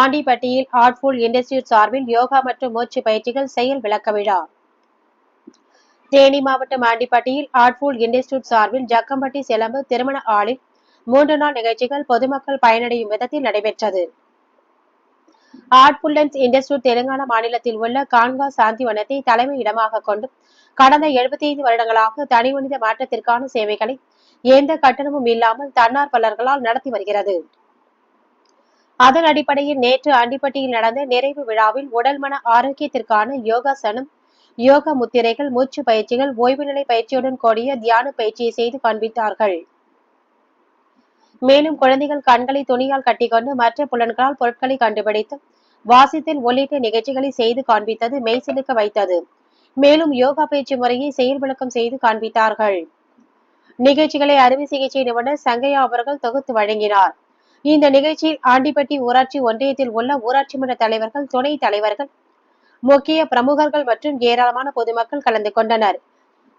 ஆண்டிப்பட்டியில் artful institute சார்பில் யோகா மற்றும் மூச்சு பயிற்சிகள் செயல் விளக்க விழா. தேனி மாவட்டம் ஆண்டிப்பட்டியில் ஆர்ட்ஃபுல் இன்ஸ்டிடியூட் சார்பில் ஜக்கம்பட்டி சிலம்பு திருமண ஆளில் மூன்று நாள் நிகழ்ச்சிகள் பொதுமக்கள் பயனடையும் விதத்தில் நடைபெற்றது. ஆர்ட்ஃபுல்லன்ஸ் இன்ஸ்டிடியூட் தெலுங்கானா மாநிலத்தில் உள்ள கான்கா சாந்திவனத்தை தலைமை இடமாக கொண்டு கடந்த 75 வருடங்களாக தனிமனித மாற்றத்திற்கான சேவைகளை எந்த கட்டணமும் இல்லாமல் தன்னார்வலர்களால் நடத்தி வருகிறது. அதன் அடிப்படையில் நேற்று அண்டிப்பட்டியில் நடந்த நிறைவு விழாவில் உடல் மன ஆரோக்கியத்திற்கான யோகாசனம் யோக முத்திரைகள் மூச்சு பயிற்சிகள் ஓய்வு நிலை பயிற்சியுடன் கூடிய தியான பயிற்சியை செய்து காண்பித்தார்கள். மேலும் குழந்தைகள் கண்களை துணியால் கட்டிக்கொண்டு மற்ற புலன்களால் பொருட்களை கண்டுபிடித்து வாசித்தல் உள்ளிட்ட நிகழ்ச்சிகளை செய்து காண்பித்தது மெய்சிலுக்க வைத்தது. மேலும் யோகா பயிற்சி முறையை செயல் விளக்கம் செய்து காண்பித்தார்கள். நிகழ்ச்சிகளை அறுவை சிகிச்சை நிபுணர் சங்கையா அவர்கள் தொகுத்து வழங்கினார். இந்த நிகழ்ச்சியில் ஆண்டிப்பட்டி ஊராட்சி ஒன்றியத்தில் உள்ள ஊராட்சி மன்ற தலைவர்கள் துணைத் தலைவர்கள் முக்கிய பிரமுகர்கள் மற்றும் ஏராளமான பொதுமக்கள் கலந்து கொண்டனர்.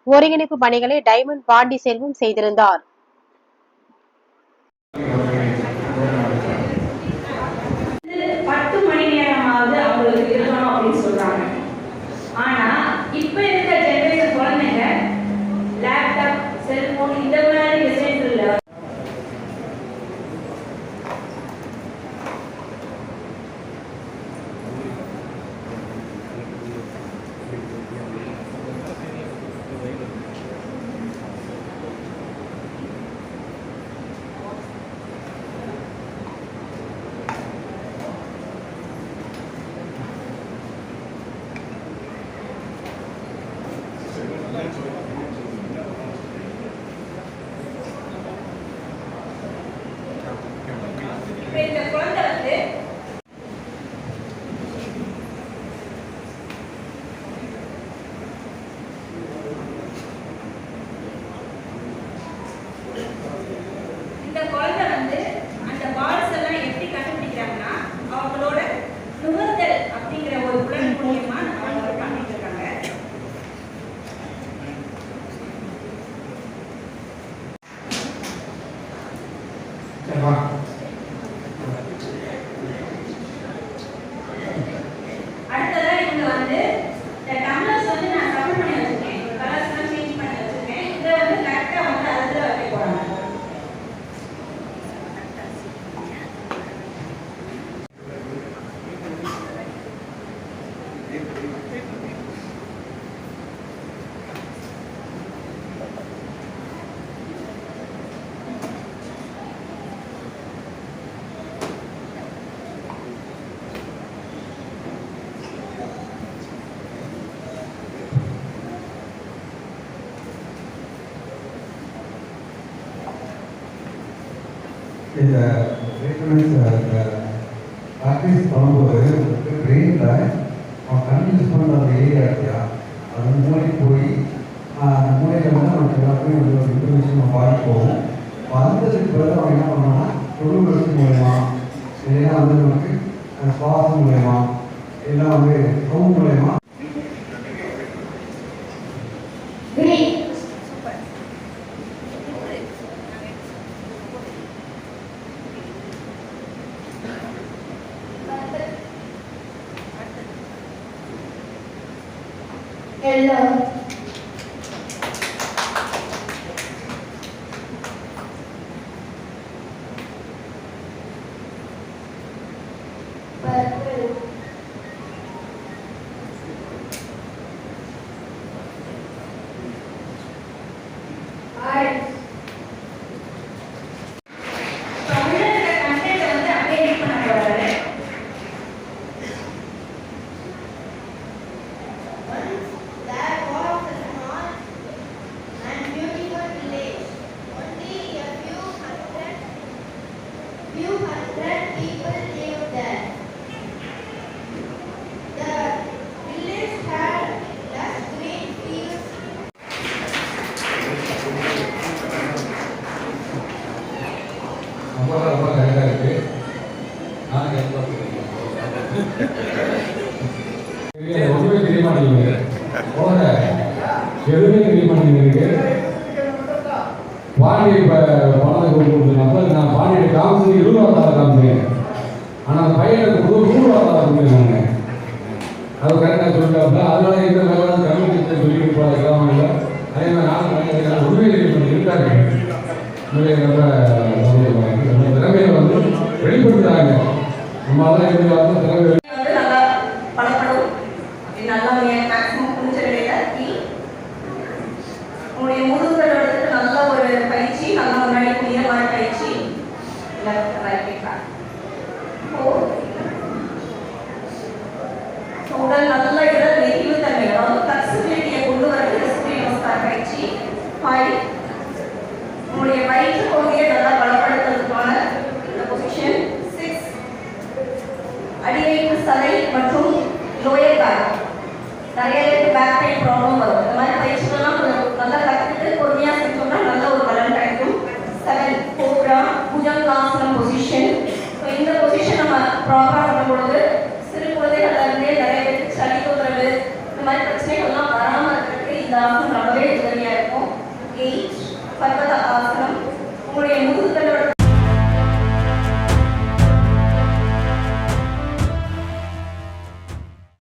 ஒருங்கிணைப்பு பணிகளை டைமண்ட் பாண்டி செல்வம் செய்திருந்தார். இப்ப இந்த ட்ரீட்மெண்ட்ஸ் uh, இந்த ப்ராக்டிஸ் பண்ணும்போது உங்களுக்கு பிரெயினில் அவன் கண் யூஸ் பண்ணுற அந்த ஏரியா இருக்கியா அது மூளை போய் அந்த மூளையில் வந்து நமக்கு எல்லாருமே வந்து ஒரு இன்ஃபர்மேஷன் நம்ம பாடி போகும். வந்ததுக்கு பிறகு அவன் என்ன பண்ணுவான்னா தொழில்நுட்ப மூலயமா இல்லைன்னா வந்து நமக்கு சுவாசம் மூலயமா இல்லை வந்து சவுண்ட் மூலயமா Hello. Bye. Uh, I ரொம்ப ரொம்ப கரெக்டாக இருக்கு நான் ரொம்பவே தெரிய மாட்டேங்குது எதுவுமே தெரிய மாட்டேங்குது பாண்டி இப்போ பணத்தை கொடுக்கணும் அப்போ நான் பாண்டியை காமிச்சு இருபது வார்த்தை ஆனால் பையனுக்கு புது நூறு அது கரெக்டாக சொல்லிட்டாப்ல அதனால இந்த வேலை கம்யூனிட்டி சொல்லிட்டு போகிற கிராமங்களில் அதே மாதிரி நாலு மணி உரிமை இருக்காங்க நம்ம வெளிப்படுத்துறாங்க. நம்ம தான் எதிர்காலத்தில் தலைவர் உடல் நல்ல இடம் நெகிழ்வு தன்மை அதாவது ஃபிளெக்சிபிலிட்டியை கொண்டு வரது ஸ்கிரீன் பயிற்சி ஆசனம் பொசிஷன் ஸோ இந்த பொசிஷன் நம்ம ப்ராப்பராக பண்ணும்பொழுது சிறு குழந்தைகள்லேருந்தே நிறைய பேருக்கு சளி தொந்தரவு இந்த மாதிரி பிரச்சனைகள்லாம் வராமல் இருக்கிறதுக்கு இந்த ஆசனம் ரொம்பவே உதவியாக இருக்கும். எயிட் பர்வத ஆசனம். உங்களுடைய முதுகு தண்டோட